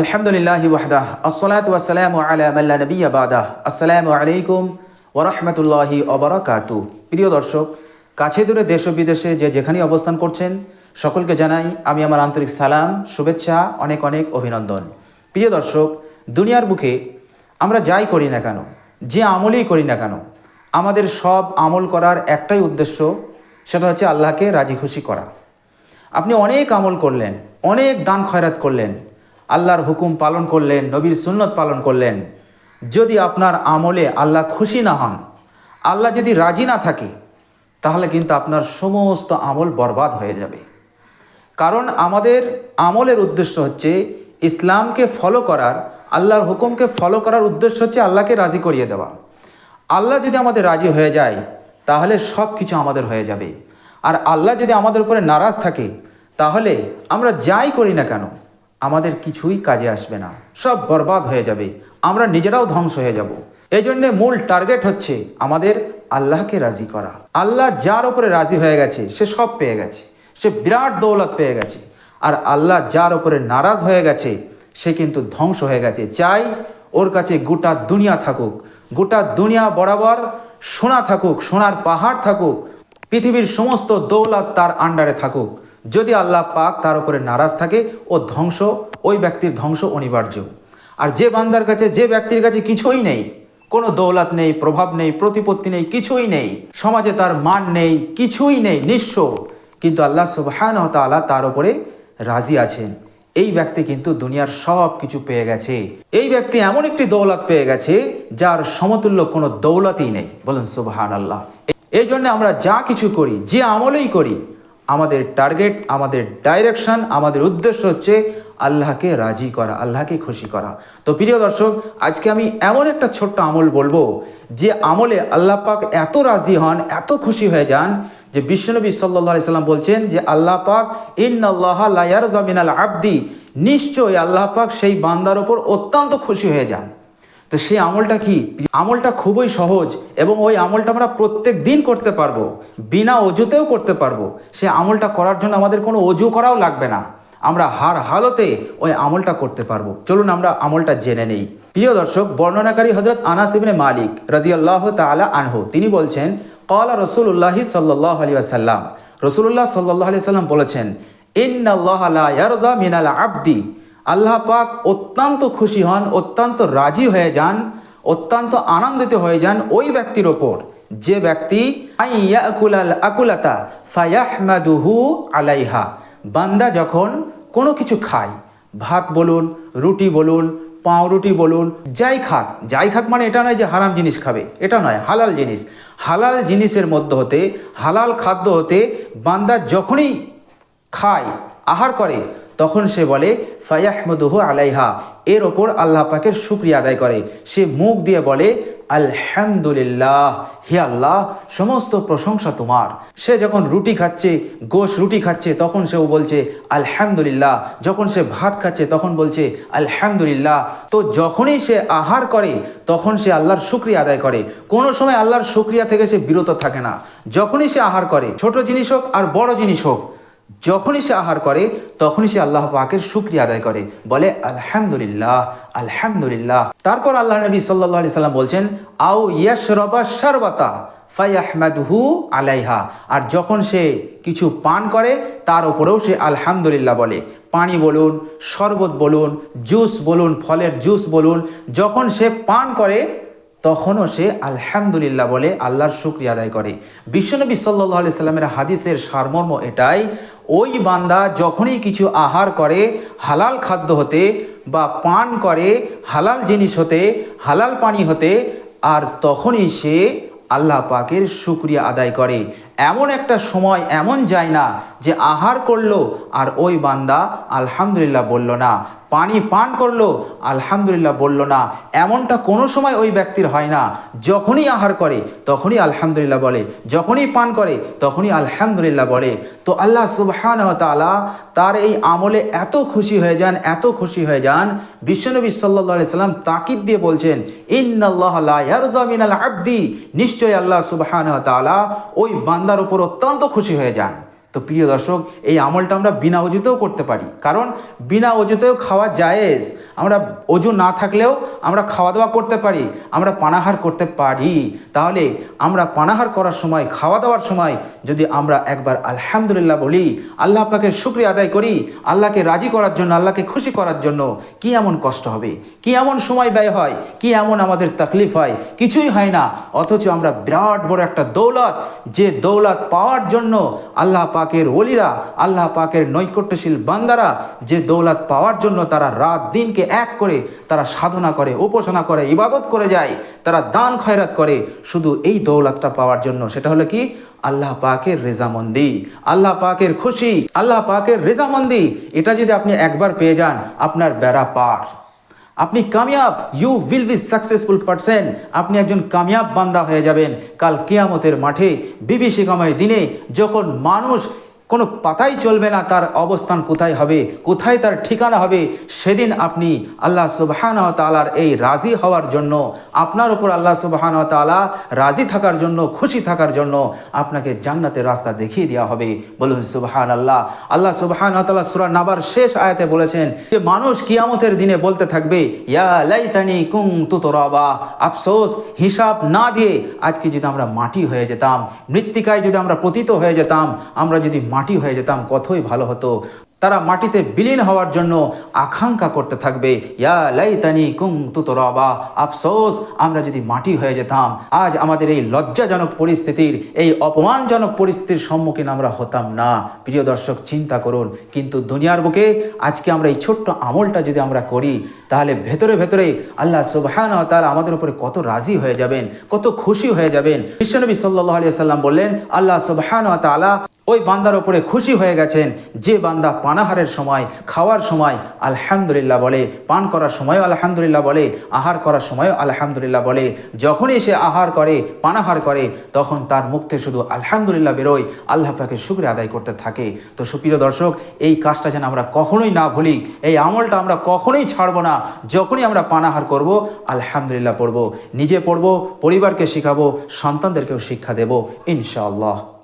আলহামদুলিল্লাহ ওয়াহদাহ, আসসালাতু ওয়াসসালামু আলা মাল্লা নবিয়্যা বাদাহ। আসসালামু আলাইকুম ওয়া রাহমাতুল্লাহি ওয়া বারাকাতু প্রিয় দর্শক, কাছে দূরে দেশ ও বিদেশে যে যেখানেই অবস্থান করছেন, সকলকে জানাই আমি আমার আন্তরিক সালাম, শুভেচ্ছা, অনেক অনেক অভিনন্দন। প্রিয় দর্শক, দুনিয়ার বুকে আমরা যাই করি না কেন, যে আমলই করি না কেন, আমাদের সব আমল করার একটাই উদ্দেশ্য, সেটা হচ্ছে আল্লাহকে রাজি খুশি করা। আপনি অনেক আমল করলেন, অনেক দান খয়রাত করলেন আল্লাহর হুকুম পালন করলেন, নবীর সুন্নত পালন করলেন। যদি আপনার আমলে আল্লাহ খুশি না হন, আল্লাহ যদি রাজি না থাকে, তাহলে কিন্তু আপনার সমস্ত আমল বরবাদ হয়ে যাবে। কারণ আমাদের আমলের উদ্দেশ্য হচ্ছে ইসলামকে ফলো করার, আল্লাহর হুকুমকে ফলো করার উদ্দেশ্য হচ্ছে আল্লাহকে রাজি করিয়ে দেওয়া। আল্লাহ যদি আমাদের রাজি হয়ে যায়, তাহলে সব কিছু আমাদের হয়ে যাবে। আর আল্লাহ যদি আমাদের উপরে নারাজ থাকে, তাহলে আমরা যাই করি না কেন? আমাদের কিছুই কাজে আসবে না। সব বরবাদ হয়ে যাবে। আমরা নিজেরাও ধ্বংস হয়ে যাব। এই জন্যে মূল টার্গেট হচ্ছে আমাদের আল্লাহকে রাজি করা। আল্লাহ যার ওপরে রাজি হয়ে গেছে, সে সব পেয়ে গেছে। সে বিরাট দৌলত পেয়ে গেছে। আর আল্লাহ যার ওপরে নারাজ হয়ে গেছে, সে কিন্তু ধ্বংস হয়ে গেছে। চাই ওর কাছে গোটা দুনিয়া থাকুক। গোটা দুনিয়া বরাবর সোনা থাকুক, সোনার পাহাড় থাকুক। পৃথিবীর সমস্ত দৌলত তার আন্ডারে থাকুক। যদি আল্লাহ পাক তার উপরে নারাজ থাকে ও ধ্বংস, ওই ব্যক্তির ধ্বংস অনিবার্য। আর যে বান্দার কাছে, যে ব্যক্তির কাছে কিছুই নেই, কোনো দৌলত নেই, প্রভাব নেই, প্রতিপত্তি নেই, কিছুই নেই, সমাজে তার মান নেই, কিছুই নেই, নিঃস্ব। কিন্তু আল্লাহ সুবহান তাআলা তার উপরে রাজি আছেন। এই ব্যক্তি কিন্তু দুনিয়ার সব কিছু পেয়ে গেছে। এই ব্যক্তি এমন একটি দৌলত পেয়ে গেছে, যার সমতুল্য কোনো দৌলতই নেই। বলেন সুবহান আল্লাহ এই জন্য আমরা যা কিছু করি, যে আমলেই করি আমাদের টার্গেট আমাদের ডাইরেকশন আমাদের উদ্দেশ্য হচ্ছে আল্লাহকে রাজি করা, আল্লাহকে খুশি করা। তো প্রিয় দর্শক, আজকে আমি এমন একটা ছোট্ট আমল বলব, যে আমলে আল্লাহ পাক এত রাজি হন, এত খুশি হয়ে যান, যে বিশ্বনবী সাল্লাহ সাল্লাম বলছেন যে, আল্লাহ পাক ইন আল্লাহ লায়ার আব্দি। নিশ্চয়ই আল্লাহ পাক সেই বান্দার ওপর অত্যন্ত খুশি হয়ে যান। তো সেই আমলটা কি? আমলটা খুবই সহজ এবং ওই আমলটা আমরা প্রত্যেক দিন করতে পারব, বিনা অজুতেও করতে পারব। সেই আমলটা করার জন্য আমাদের কোনো অজু করাও লাগবে না। আমরা হার হালতে ওই আমলটা করতে পারব। চলুন আমরা আমলটা জেনে নেই। প্রিয় দর্শক, বর্ণনাকারী হজরত আনাস ইবনে মালিক রাজিয়াল্লাহ তালা আনহু, তিনি বলছেন কলা রসুল্লাহি সাল্লাহ আলী আসাল্লাম রসুল্লাহ সাল্লাহ আলি সাল্লাম বলেছেন, ইন্নাল্লাহ লা ইয়ারজা মিনাল আবদি। আল্লাহ পাক অত্যন্ত খুশি হন, অত্যন্ত রাজি হয়ে যান, অত্যন্ত আনন্দিত হয়ে যান ওই ব্যক্তির ওপর। যে ব্যক্তি আলাইহা বান্দা যখন কোনো কিছু খায়, ভাত বলুন, রুটি বলুন, পাউরুটি বলুন, যাই খাক যাই খাক মানে এটা নয় যে হারাম জিনিস খাবে, এটা নয়, হালাল জিনিস। হালাল জিনিসের মধ্যে হতে, হালাল খাদ্য হতে বান্দা যখনই খায়, আহার করে তখন সে বলে, ফায়াহমদুহ আলাইহা। এর ওপর আল্লাহ পাকের শুক্রিয়া আদায় করে। সে মুখ দিয়ে বলে, আলহামদুলিল্লাহ, হে আল্লাহ, সমস্ত প্রশংসা তোমার। সে যখন রুটি খাচ্ছে, গোশ রুটি খাচ্ছে, তখন সেও বলছে, আলহামদুলিল্লাহ। যখন সে ভাত খাচ্ছে, তখন বলছে, আলহামদুলিল্লাহ। তো যখনই সে আহার করে, তখন সে আল্লাহর শুক্রিয়া আদায় করে। কোনো সময় আল্লাহর শুক্রিয়া থেকে সে বিরত থাকে না। যখনই সে আহার করে, ছোট জিনিস হোক আর বড় জিনিস হোক যখনই সে আহার করে, তখনই সে আল্লাহ পাকের শুক্রিয়া আদায় করে। বলে, আলহামদুলিল্লাহ আলহামদুলিল্লাহ। তারপর আল্লাহ নবী সাল্লাহ আলি সাল্লাম বলছেন, আও ইয়াস রবা সারবাতা ফাইয়াহমাদহু আলাইহা। আর যখন সে কিছু পান করে, তার উপরেও সে আলহামদুলিল্লাহ বলে। পানি বলুন, শরবত বলুন, জুস বলুন, ফলের জুস বলুন, যখন সে পান করে তখনও সে আলহামদুলিল্লাহ বলে আল্লাহর শুক্রিয়া আদায় করে। বিশ্বনবী সাল্লাহ আলি সাল্লামের হাদিসের সারমর্ম এটাই, ওই বান্দা যখনই কিছু আহার করে, হালাল খাদ্য হতে বা পান করে, হালাল জিনিস হতে, হালাল পানি হতে, আর তখনই সে আল্লাহ পাকের শুক্রিয়া আদায় করে। এমন একটা সময়, এমন যায় না যে আহার করল আর ওই বান্দা আলহামদুলিল্লাহ বলল না। পানি পান করল, আলহামদুলিল্লাহ বলল না। এমনটা কোনো সময় ওই ব্যক্তির হয় না। যখনই আহার করে, তখনই আলহামদুলিল্লাহ বলে। যখনই পান করে, তখনই আলহামদুলিল্লাহ বলে। তো আল্লাহ সুবহান তার এই আমলে এত খুশি হয়ে যান, এত খুশি হয়ে যান। বিশ্বনবী সাল্লাহ সাল্লাম তাকিদ দিয়ে বলছেন, ইন্নাল্লাহ মিনাল আব্দি। নিশ্চয়ই আল্লাহ সুবহান ওই বান্দার উপর অত্যন্ত খুশি হয়ে যান। তো প্রিয় দর্শক, এই আমলটা আমরা বিনা অজুতেও করতে পারি। কারণ বিনা অজুতেও খাওয়া জায়েজ। আমরা অজু না থাকলেও আমরা খাওয়া দাওয়া করতে পারি, আমরা পানাহার করতে পারি। তাহলে আমরা পানাহার করার সময় খাওয়া দাওয়ার সময় যদি আমরা একবার আলহামদুলিল্লাহ বলি, আল্লাহ পাকে শুক্রিয়া আদায় করি, আল্লাহকে রাজি করার জন্য, আল্লাহকে খুশি করার জন্য কি এমন কষ্ট হবে? কি এমন সময় ব্যয় হয়? কি এমন আমাদের তাকলিফ হয়? কিছুই হয় না। অথচ আমরা বিরাট বড় একটা দৌলত, যে দৌলত পাওয়ার জন্য আল্লাহ পাকের ওলিরা, আল্লাহ পাকের নৈকট্যশীল বান্দারা যে দৌলত পাওয়ার জন্য তারা রাত দিনকে এক করে তারা সাধনা করে, উপাসনা করে, ইবাদত করে যায়, তারা দান খয়রাত করে, শুধু এই দৌলতটা পাওয়ার জন্য। সেটা হলো কি? আল্লাহ পাকের রেজামন্দি। আল্লাহ পাকের খুশি। আল্লাহ পাকের রেজামন্দি। এটা যদি আপনি একবার পেয়ে যান, আপনার বেড়া পার। আপনি কামিয়াব you will be successful person আপনি একজন কামিয়াব বান্দা হয়ে যাবেন। কাল কেয়ামতের মাঠে বিভীষিকাময় দিনে যখন মানুষ কোনো পাতাই চলবে না, তার অবস্থান কোথায় হবে, কোথায় তার ঠিকানা হবে, সেদিন আপনি আল্লাহ সুবাহান তালার এই রাজি হওয়ার জন্য, আপনার উপর আল্লাহ সুবাহান তালা রাজি থাকার জন্য, খুশি থাকার জন্য আপনাকে জান্নাতের রাস্তা দেখিয়ে দেওয়া হবে। বলুন সুবাহান আল্লাহ আল্লাহ সুবাহান তালা সুরা নাবার শেষ আয়াতে বলেছেন, যে মানুষ কিয়ামতের দিনে বলতে থাকবে, ইয়া লাইতানি কুং তুতরাবা আফসোস, হিসাব না দিয়ে আজকে যদি আমরা মাটি হয়ে যেতাম, মৃত্তিকায় যদি আমরা পতিত হয়ে যেতাম, আমরা যদি মাটি হয়ে যেতাম কতই ভালো হতো। তারা মাটিতে বিলীন হওয়ার জন্য আকাঙ্ক্ষা করতে থাকবে। ইয়া লাইতানি কুং তুতরাবা আফসোস, আমরা যদি মাটি হয়ে যেতাম, আজ আমাদের এই লজ্জাজনক পরিস্থিতির, এই অপমানজনক পরিস্থিতির সম্মুখীন আমরা হতাম না। প্রিয় দর্শক, চিন্তা করুন, কিন্তু দুনিয়ার বুকে আজকে আমরা এই ছোট্ট আমলটা যদি আমরা করি, তাহলে ভেতরে ভেতরে আল্লাহ সুবহান তারা আমাদের উপরে কত রাজি হয়ে যাবেন, কত খুশি হয়ে যাবেন। বিশ্বনবী সাল্লাহ আলিয়া সাল্লাম বললেন, আল্লাহ সুবহান ওই বান্দার ওপরে খুশি হয়ে গেছেন, যে বান্দা পানাহারের সময়, খাওয়ার সময়, আলহামদুলিল্লাহ বলে, পান করার সময়ও আলহামদুলিল্লাহ বলে, আহার করার সময়ও আলহামদুলিল্লাহ বলে। যখনই সে আহার করে, পানাহার করে, তখন তার মুখ থেকে শুধু আলহামদুলিল্লাহ বেরোয়, আল্লাহ পাকে আদায় করতে থাকে। তো সুপ্রিয় দর্শক, এই কাজটা যেন আমরা কখনোই না ভুলি, এই আমলটা আমরা কখনোই ছাড়বো না। যখনই আমরা পানাহার করব, আলহামদুলিল্লাহ পড়ব। নিজে পড়ব, পরিবারকে শেখাবো, সন্তানদেরকেও শিক্ষা দেব, ইনশাআল্লাহ।